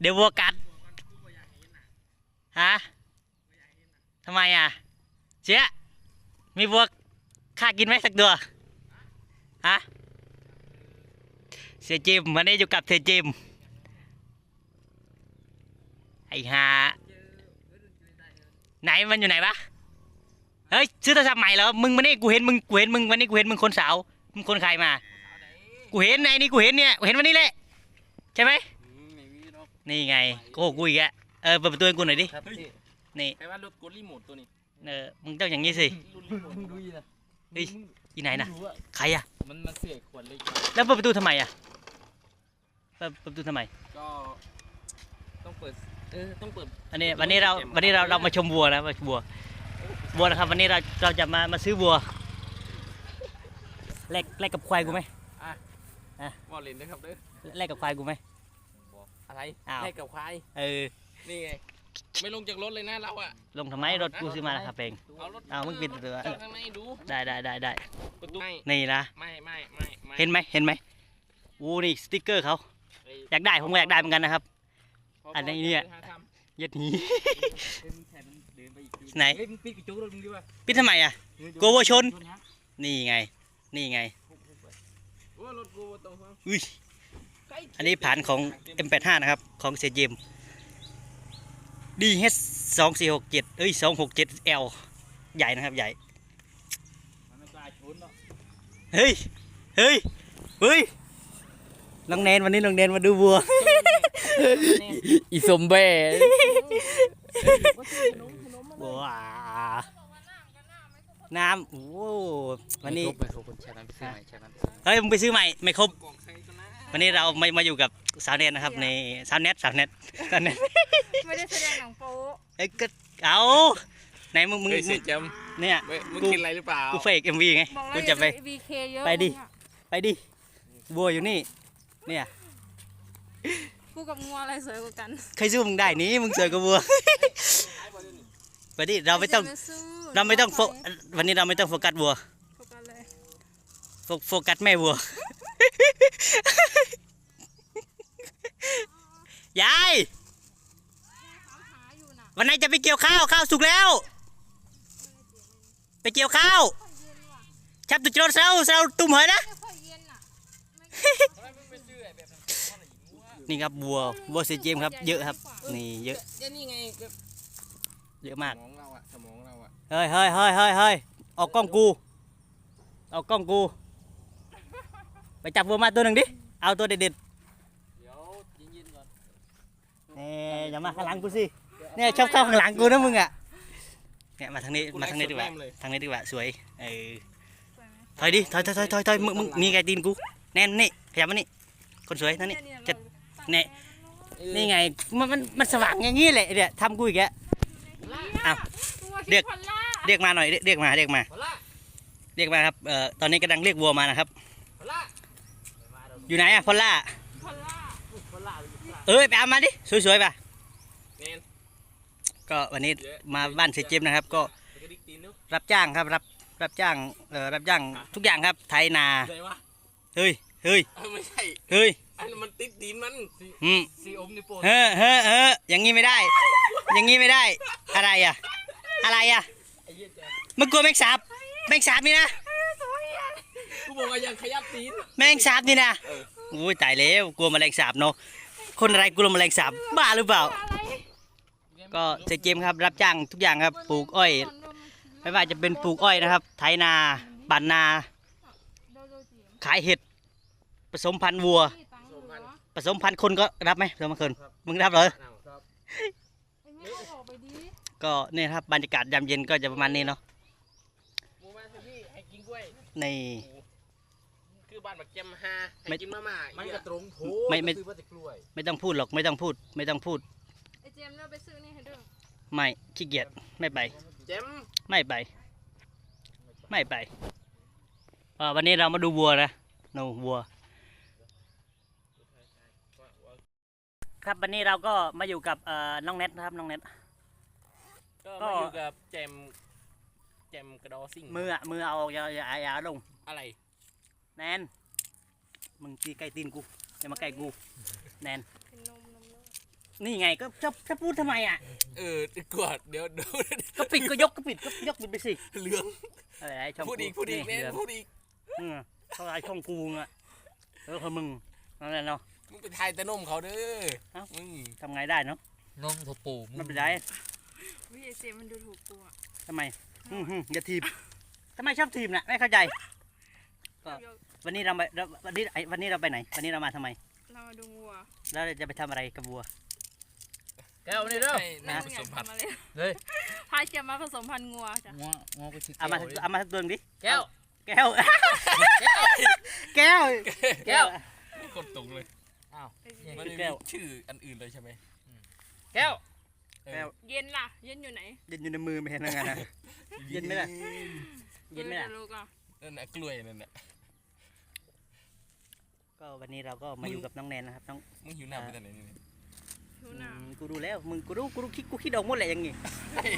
เดี๋ยววัวกัดฮะทำไมอะเจ๊ยมีวัวข้ากินไหมสักตัวฮะเสียจิมวันนี้อยู่กับเสียจิมไอ้ห่าไหนมันอยู่ไหนวะเฮ้ยซื้อโทรศัพท์ใหม่เหรอมึงมานี่กูเห็นมึงกูเห็นมึงวันนี้กูเห็นมึงคนสาวมึงคนใครมา กูเห็นไอ้นี่กูเห็นเนี่ยกูเห็นวันนี้แหละใช่ไหม นี่ไงโก้กูอีกอะเออเปิดประตูให้กูหน่อยดิ ครับพี่นี่แปลว่ารถกดรีโมทตัวนี้เออมึงต้องอย่างนี้สิ รุ่นรีโมทมึงดูอีนะเฮ้ยที่ไหนนะมึงรู้อะใครอะมันมันเสียขวดเลยแล้วเปิดประตูทำไมอะเปิดประตูทำไม ก็ต้องเปิด เออ ต้องเปิด อันนี้วันนี้เราวันนี้เราเรามาชมวัวนะมาชมวัววัวนะครับ วันนี้เราเราจะมามาซื้อวัวแลกแลกกับควายกูไหมวอลเลนนะครับเด้อแลกกับควายกูไหม อะไรอ้าว แลกกับควายเออนี่ไงไม่ลงจากรถเลยนะเราอะลงทำไมรถกูซื้อมานะครับเองเอารถอ้าวมึงปิดประตูอะจอดข้างในดูได้ได้ได้ได้ประตูไม่นี่นะไม่ไม่ไม่ไม่เห็นไหมเห็นไหมโอ้นี่สติ๊กเกอร์เขาไอ้อยากได้ผมก็อยากได้เหมือนกันนะครับ พอันนี้เนี่ยหาทยัดหนีเฮ้ยมึงแทนมันเดินไปอีกทีไหน เฮ้ยมึงปิดกระจกรถมึงดิวะปิดทำไมอะกลัววัวชน นี่ไง นี่ไงำโอ้รถกูตรงข้างอุ้ย อันนี้ผ่านของ M85 นะครับ ของเซจิม DH 2 4 6 7เอ้ย 2 6 7 L ใหญ่นะครับ ใหญ่มันไม่กล้าชนหรอกเฮ้ย เฮ้ย เฮ้ย น้องแนนวันนี้น้องแนนมาดูวัว อีสมเบ้ว้าน้ำโอ้วันนี้ไม่ครบคนแชร์น้ำซื้อใหม่แชร์น้ำซื้อเฮ้ย มึงไปซื้อใหม่ ไม่ครบ วันนี้เรามามาอยู่กับสาวเน็ตนะครับในสาวเน็ตสาวเน็ตสาวเน็ตไม่ได้แสดงหนังโป๊ะเอ้ยก็เอาไหนมึงมึงเฮ้ยมึเสีงยจเนี่ยำเว้ยมึงกูกินอะไรหรือเปล่ากูเฟกเอ็มวีไงบอกกูแล้วจะไปบีเคเยอะไปดิมึงอะไปดิวัวอยู่นี่เนี่ยกูกับงัวอะไรสวยกว่ากันเคยสู้มึงได้นี้มึงสวยกว่าวัวไปดิเราไม่ต้องจะซื้อเราไม่ต้องโฟวันนี้เราไม่ต้องโฟกัสวัวโฟกัสเลยโฟโฟกัสแม่วัว ยายถามหาอยู่น่ะวันไหนจะไปเกี่ยวข้าวข้าวสุกแล้ว ไปเกี่ยวข้าวค่อยเย็นว่ะชับตุจรเซาเซาตุ้มเหยนะไม่ค่อยเย็นน่ะนี่ครับวัววัวเซเจมครับ เยอะครับ นี่เยอะเดี๋ยวนี่ไงก็เยอะมากสมองเราอะสมองเราอะเฮ้ยเฮ้ยเฮ้ยเฮ้ยเฮ้ยออกกล้องกูออกกล้องกู ไปจับวัวมาตัวหนึ่งดิ เอาตัวเด็ดเดี๋ยวเย็นๆก่อนๆนี่อย่ามาข้างหลังกูสิเนี่ยชอบเข้าข้างหลังกูนะมึงอะเนี่ยมาทางนี้มาทางนี้ดีกว่าแม่มเลยทางนี้ดีกว่าสวยเออสวยไหมถอยดิถอยถอยถอยถอยถอยมึงมึงนี่ไงตีนกูแน่นนี่ขยับมานี่คนสวยนั่นนี่แค่จะเราเนี่ยนี่ไงมันมันมันสว่างอย่างงี้แหละเนี่ยทำกูอีกแล้ว อ้าวตัวเรียกพอลล่าเรียกมาหน่อยเรียกเรียกมาเรียกมาพอละเรียกมาครับเอ่อตอนนี้กำลังเรียกวัวมานะครับพอละ อยู่ไหนอะพอลล่าพอลล่าเอ้ยไปเอามาดิสวยๆป่ะเนนก็วันนี้มาบ้านเสยเจมนะครับ ก็ไปกระดิกตีนดูรับจ้างครับรับรับจ้างเอ่อรับจ้างทุกอย่างครับไถนาไหนวะเฮ้ยเฮ้ยเออไม่ใช่เฮ้ยอันนั้นมันติดตีนมันอืมซีอมนี่โปรดเฮ้อเฮ้อเฮ้ออย่างงี้ไม่ได้ อย่างงี้ไม่ได้ อะไรอะอะไรอะไอ้เหี้ยแจมมึงกลัวแมงสาบแมงสาบนี่นะ กูบอกว่ายังขยับตีนแมงสาบนี่นะอุ้ยตายแล้วกลัวแมลงสาบเนาะคนอะไรกลัวแมลงสาบบ้าหรือเปล่า ก็เสยเจมครับรับจ้างทุกอย่างครับปลูกอ้อย ไม่ว่าจะเป็นปลูกอ้อยนะครับ ไถนาปั่นนา ขายเห็ด ผสมพันธุ์วัว ผสมพันธุ์คนก็รับไหมผสมพันธุ์คนมึงรับเหรอก็เนี่ยครับบรรยากาศยามเย็นก็จะประมาณนี้เนาะให้กิน กล้วยในคือบ้านบักแจมฮาไม่ให้กินมาม่ามัมันกก็ระตรงโถไม่ไม่ ซื้อมาแต่กล้วยไม่ต้องพูดหรอกไม่ต้องพูด ไม่ต้องพูดไอ้เจมส์เราไปซื้อนี่ให้ด้วยไม่ขี้เกียจไม่ไป แจมไม่ไป ไม่ไปเอ่อวันนี้เรามาดูวัวนะนูวัว ครับวันนี้เราก็มาอยู่กับเอ่อน้องเน็ตนะครับน้องเน็ต ก็ก็ มาอยู่กับแจมแจมกระดอซิ่งมืออะมือเอาอย่าอย่าอย่าอย่าลงอะไร แนนมึงตีใกล้ตีนกูอย่ามาใกล้กู แนนเป็นนมนมนมนี่ไงก็จะจะพูดทำไมอะเออกวดเดี๋ยวเดี๋ยวก็ปิดก็ยกก็ปิดก็ยกปิดไปสิเหลืองอะไรไอ้ช่องพูดอีกพูดอีกนี่เน้นเดือนพูดอีกอืมเขาไอ้ช่องกูอะเออคือมึงนั่นแหละเนาะมึงไปทายแต่นมเขาเด้อเอ้ามึงทำไงได้เนาะนมถั่วปูมึไม่งเป็นไรวิไอเจมมันดูถูกกูอะทำไมอืมอืมอย่าทีบทำไมชอบทีบน่ะไม่เข้าใจ ก็วันนี้เราไปเราวันนี้ไอ้วันนี้เราไปไหน วันนี้เรามาทำไม เรามาดูวัว แล้วเราจะไปทำอะไรกับวัว แก้วนี่เด้อให้แม่น้าผมึงอสยากมพันธุ์ทำอะไรเฮ้ยพาเจมมาผสมพันธุ์งัวจ้ะงัวงัวไปซื้อเอามาแก้วดิเอามาสักตัวหนึ่งดิ แก้ว แก้ว แก้ว แก้วกดตรงเลย อ้าวมันคือไม่แก้มีวชื่ออันอื่นเลยใช่ไหมแก้วเออแก้ว เย็นล่ะ เย็นอยู่ไหน เย็นอยู่ในมือไม่เห็นยังไงนะ เย็นไหมล่ะ เย็นไหมล่ะออดี๋วลูกอะ นั่นน่ะกล้วยนั่นน่ะก็วันนี้เราก็มาอยู่กับน้องแนนนะครับน้องมึงหิวน้ำไปแต่ไหนนี่ดูหนาอืมกูดูแล้วมึงกูรู้กูรู้คิดกูคิดออกหมดแหละอย่างงี้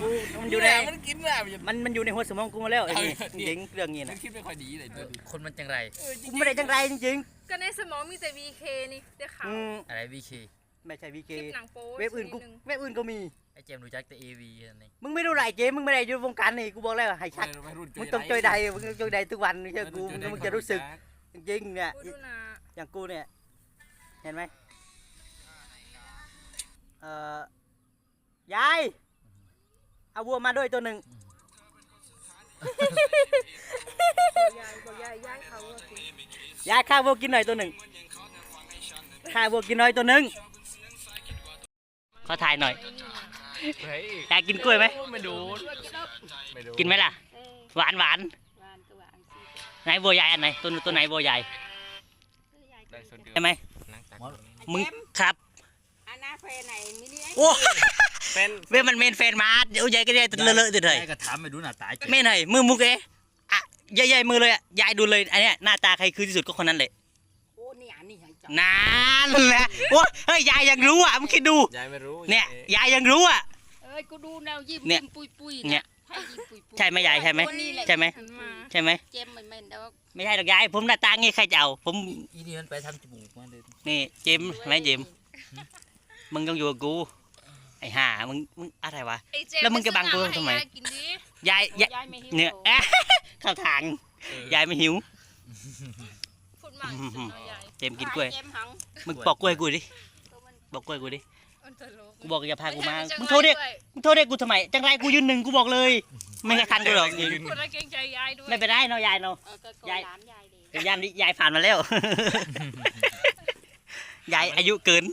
กูมันออยู่ยู่ในมันกินน้ำอยู่ มันมันอยู่ในหัวสมองกูมาแล้วไอ้นี่เอาจริงๆเรื่องนี้มันะนคิดไม่ค่อยดีเลยตัวนี้คนมันจังไร เออจริกูงๆไม่ได้จังไรจริงก็ในสมองมีแต่ VK นี่ได้ๆข่าวอืมอะไรวีคีไม่ใช่วีเกคลิปหนังโป๊เว็บอื่นกูดงเว็บอื่นก็มี ไอ้เจมส์รู้จักแต่เอวีอันนี้มึงไม่รู้ไรเจมึงไม่ได้อยู่วงการนี่กูบอกแล้วให้ชักวัยรุ่นมึงต้องจอยใดมึงต้องจอยใดทุกวันไม่ใช่กูวัยรุ่นมึงจะรู้สึกจริงๆเนี่ยกูดูหนาอย่างกูเนี่ยเห็นไหมเอ่อยายเอาวัวมาด้วยตัวหนึ่งยายบอกยายยายเขาอะสิยายข้าววัวกินหน่อยตัวหนึ่งข้าววัวกินหน่อยตัวหนึ่งขอถ่ายหน่อย เฮ้ยยายกินกล้วยไหมไม่ดูไม่ดูกินไหมล่ะ หวานหวานวานก็วานสิไหนวัวใหญ่อันไหนตัวตัวไหนวัวใหญ่ได้ส่วนเดียวใช่ไหมนั่งตักมึงครับอันน่าแฟนไหนมินิไอ้โอ้เป็นเว้ยมันเมนแฟนมาเดี๋ยวยายก็ได้เลอะเลอะๆเลยยายก็ถามไปดูหน้าตาไม่หน่อยมือมุกเอ๊ะอะยายยายมือเลยอะยายดูเลย อันเนี้ยหน้าตาใครคือที่สุดก็คนนั้นเลยโอ้นี่อันนี้ให้จับนานแหละโอ้ยเฮ้ยยายยังรู้อะมึงคิดดู ยายไม่รู้เนี่ยยายยังรู้อะเอ้ยกู ดูแนวยิ้มเนี่ยยิ้มปุยปุยเนี่ยให้ยิ้มปุยปุยใช่ไหมยายใช่ไหม ตัวนี้แหละใช่ไหม หันมาใช่ไหมเจมไม่แม่นดอกไม่ใช่หรอกยายผมหน้าตางี้ใครจะเอาผมอีนี่มันไปทำจมูกมาเลยนี่เจมส์ไหมเจมส์มึงต้องอยู่กับกูไอ้ห่ามึงมึงอะไรวะไอ้เจแล้วมึงจะบังกูทำไมให้ยายกินดิยายยายยายไม่หิวเนี่ยโตเอ๊ะเข้าทางเออยายไม่หิว พูดมากสุดเนาะยายเจมส์กินกล้วย เจมหังมึงบอกกล้วยกูดิตัวมันบอกกล้วยกูดิ มันตลกกูบอกอย่าพากูมาไใช่มึงโทษเรียกด้วยมึงโทษเรียกกูทำไมจังไรกูยืนหนึ่งกูบอกเลยไม่กระทันกูหรอกยืนคนละเกรงใจยายด้วยไม่เป็นไรเนาะยายเนาะเออก็โกยายหลานยายดีเดี๋ยวยายนี่ยายผ่านมาแล้วยายอายุเกิน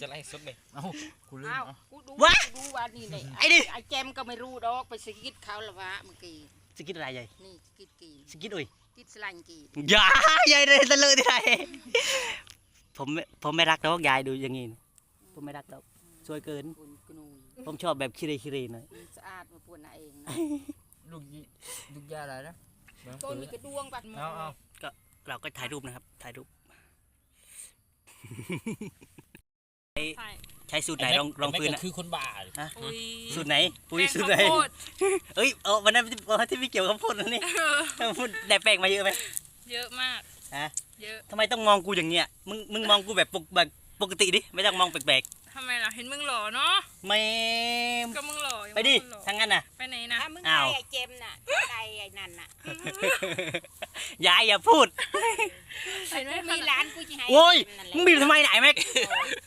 จะไล่สุดเลยเอ้ากูลืมอ้าวเอ้ากูดูวะกูดูว่านี่เลยไอ้ดิไอ้เจมก็ไม่รู้ดอกไปสะกิดเขาละวะเมื่อกี้สกิดอะไรยายนี่สะกิดกี่สกิดอุ้ยกิดสลันกี่อย่ายายเลยตะเลยที่ไหนผมไม่ผมไม่รักดอกยายดูอย่างงี้นะ ผมไม่รักดอกสวยเกินคุณกนูยผมชอบแบบคิเรคิเรหน่อยมันสะอาดมาปวนเอาเองนะลูกยี่ลูกยาอะไรนะต้นมีกระดวงปัดหมเอาเอาเราก็ถ่ายรูปนะครับ ถ่ายรูป ใช่ใช้สูตรไหนลองลองพื้นไอ้นะแม็กก็คือคนบ้าเลยฮะอุ้ยสูตรไหน ปุ๋ยแป้งสูตรไหนข้าวโพดเอ้ยเออวันนั้นวันนั้นที่พี่เกี่ยวกับพ่นนะนี่พูดได้แป้งมาเยอะไหมเยอะมาก ฮะเยอะ ทำไมต้องมองกูอย่างเงี้ย มึงมึงมองกูแบบปกแบบ ปกติดิไม่ต้องมองแปลกทำไมล่ะ เห็นมึงหล่อเนาะๆไม่ก็มึงหล่อยังไปดิมึงหล่อทางนั้นน่ะ ไปไหนนะถ้ามึงอ้าได้วไอ้เจมน่ะได้ไอ้นั่นน่ะยายอย่าพูด เห็นไหมมีร้านกูจะให้โอ้ยนั่นแหละมึงบีบทำไมไหนแม็ก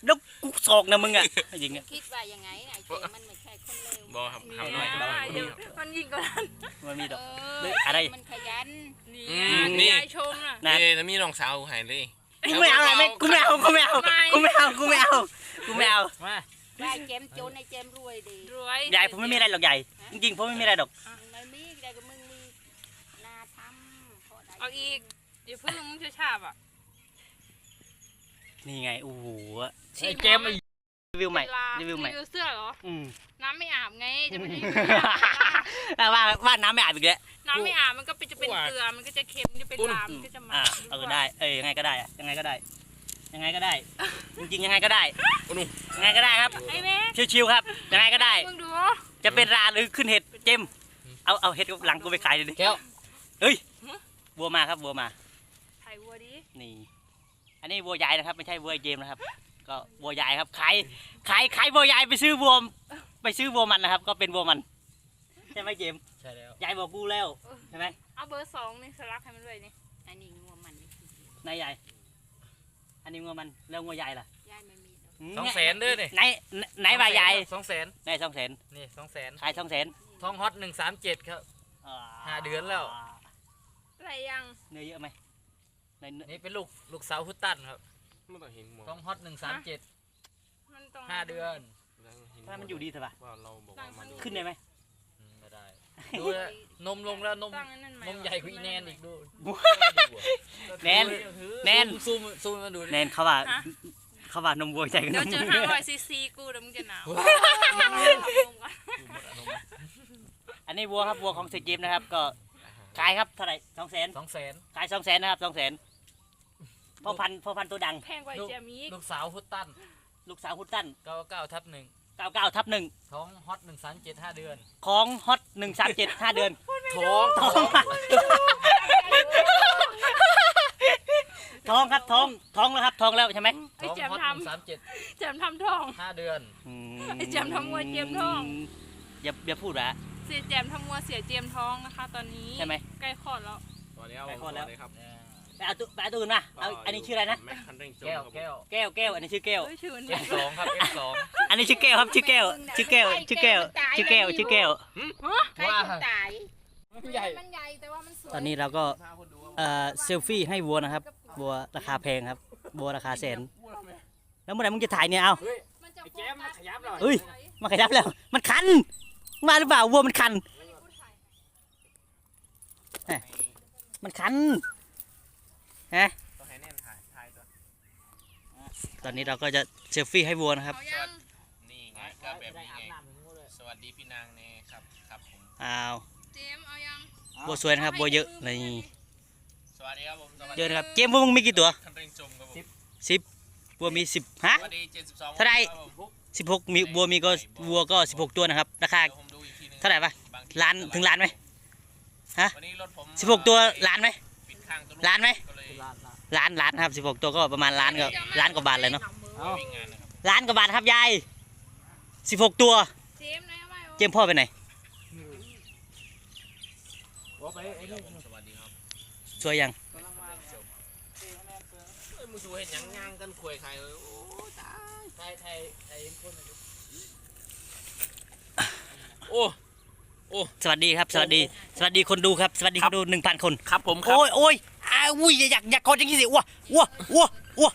แล้วกูศอกนะมึงอะจริงอะ คิดว่ายังไงน่ะไอ้เจมมันไม่ใช่คนเลวบอครับนี่ทำหน่อยอะเดี๋ยวมันยิงกว่านั้นมันมีดเออกอเฮ้ยอะไร มันขยัน นี่อือะมนี่ ยายชมน่ะ นะเอ้ยแล้วมีน้องสาวหายเลย กูไม่เอาอะไรแม็กกูไม่เอากูไม่เอาไม่กูไม่เอากูไม่เอากูไม่เอามาว่าไอ้เจมจนไอ้เจมรวยดีรวยยายผมไม่มีอะไรหรอกใหญ่จริงๆผมไม่มีอะไรหรอกไม่มีได้ก็มึงมีนาทำพอได้เอาอีกเดี๋ยวเพิ่งมึงจะฉาบอะนี่ไงโอ้โหไอ้เจมส์ไอ้ รีวิวใหม่เวลารีวิวใหม่รีวิวเสื้อเหรออืมน้ำไม่อาบไงจะไม่ได้ว่าว่าน้ำไม่อาบอีกแล้วน้ำไม่อาบมันก็เป็นจะเป็นเกลือมันก็จะเค็มจะเป็นลามมันก็จะมาอ่าเออได้เอ้ยยังไงก็ได้อะยังไงก็ได้ ยังไงก็ได้ จริงๆยังไงก็ได้ยังไงก็ได้ครับไอ้แม่ชิวๆครับยังไงก็ได้มึงดูจะเป็นราหรือขึ้นเห็ดเจมเอาเอาเห็ดหลังกูไปขายเลยดิแก้ววัวมาครับวัวมาถ่ายวัวดินี่อันนี้วัวใหญ่นะครับไม่ใช่วัวไอ้เจมส์นะครับ ก็ก็วัวใหญ่ครับขายขายขายวัวใหญ่ไปซื้อวัวไปซื้อวัวมันนะครับ ก็เป็นวัวมันใช่ไหมเจมส์ใช่แล้วยายบอกกูแล้วใช่ไหมเอาเบอร์สองนี่สลักให้มันเลยนี่อันนี้งัวมันนี่นายใหญ่อันนี้วัวมันแล้ววัวใหญ่ล่ะยายไม่มีดอกสองแสนเด้อนี่ไหนไหนว่าใหญ่สองแสนไหนสองแสนนี่สองแสนขายสองแสนทองฮอตหนึ่งสามเจ็ดครับห้าเดือนแล้วอะไรยังเนื้อเยอะไหมในเนื้อนี่เป็นลูกลูกสาวฮุตตันครับ ไม่ต้องเห็นหมดทองฮอตหนึ่งสามเจ็ดมันต้องห้าเดือนถ้ามันอยู่ดีเถอะปะว่าเราบอกว่ามันขึ้นได้ไหมอืมไม่ได้ดูแล้วนมลงแล้วนมตั้งอันนั้นไหมนมใหญ่กว่าอีแนนอีกดูแนน แนน ซูมซูมมาดูดิแนนเขาว่าเขาว่านมวัวใหญ่กันเดี๋ยวเจอห้าร้อยซีซีกูเดี๋ยวมึงจะหนาวอันนี้วัวครับวัวของเซจิมนะครับ ก็ขายครับเท่าไหร่สองแสนสองแสนขายสองแสนนะครับสองแสน พ่อพันธุ์พ่อพันธุ์ตัวดัง แพงกว่าไอ้เจยมีอีกลูกสาวฮุตตันลูกสาวฮุตตันเก้าเก้าทับหนึ่งเก้าเก้าทับหนึ่งท้องฮอตหนึ่งสามเจ็ดห้าเดือนของฮอตหนึ่งสามเจ็ดห้าเดือนท้องท้องท้องครับท้องท้องแล้วครับท้องแล้วใช่ไหมไอ้ท้องแจมฮอตทหนึ่งสามเจ็ดำแจมทำทอง ห้าเดือน อืมไอ้แจมทำวัวเจียมท้อง อย่าอย่าพูดละเสียแจมทำวัวเสียเจียมท้องนะคะ ตอนนี้ใช่ไหม ใกล้คลอดแล้ว ตอนนี้เอาไปก่อนแล้ว เลยครับ ไปเอาตัวไปเอาตัวอื่นมาเอาอันนี้ชื่ออะไรนะแม็กคันเร่งจมแก้วครับผมแก้วแก้วแก้วอันนี้ชื่อแก้วเฮ้ยชื่อมันเอฟสองครับเอฟสองอันนี้ชื่อแก้วครับชื่อแก้ว ชื่อแก้ว ชื่อแก้ว ชื่อแก้ว ชื่อแก้ว ใครคนตายใหญ่มันใหญ่แต่ว่ามันสวยตอนนี้เราก็เอ่อเซลฟี่ให้วัวนะครับ วัวราคาแพงครับ วัวราคาแสน แล้วเมื่อไหร่มึงจะถ่ายเนี่ยเอา มันจะไอ้แก้มมาขยับหน่อยเอ้ยมาขยับแล้ว มันคัน มาหรือเปล่าวัวมันคันเอ้ยมันคัน ฮะต้องให้แน่นถ่ายถ่ายตัวตอนนี้เราก็จะเซลฟี่ให้วัวนะครับ เอายังนี่ไงก็แบบนี้ไงสวัสดีพี่นางเน่ครับครับผมอ้าวเจมเอายังวัวสวยนะครับวัวเยอะนี่สวัสดีครับผมสวัสเยดีอะนะครับเกมพวกมึงมีกี่ตัวคันเร่งจมครับผมสิบวัวมีสิบฮะ สวัสดีเจ็ดสิบสองเท่าไหร่ครับผมสิบหกมีวัวมีก็วัวก็สิบหกตัวนะครับ ราคาเดี๋ยวผมดูอีกทีนึงเท่าไหร่ปะบงทีล้านถึงล้านไหมฮะวันนี้รถผมสิบหกตัวล้านไหมปิดข้างตัว ล้านไหมก็เลยล้านล้านครับสิบหกตัวก็ประมาณล้านก็ล้านกว่าบาทเลยเนาะวิ่งงานนะครับล้านกว่าบาทครับยายสิบหกตัว เจมไหนเอาไว้เจมส์พ่อไปไหนว่าไปไอ้นี่ผมสวัสดีครับสวยยังเอ้ยมึงสูเห็นหยังย่างกันคุยใครเลยโอ้ตายไทยไทยไทยคนหนึ่ง โอ้สวัสดีครับ สวัสดี สวัสดีคนดูครับ สวัสดีคนดูหนึ่งพันคน ครับผมครับ โอ้ยโอ้ยอ้าวอุ้ยอย่าอยากอยากกดอย่างนี้สิอ้วอ้วอ้วอ้ว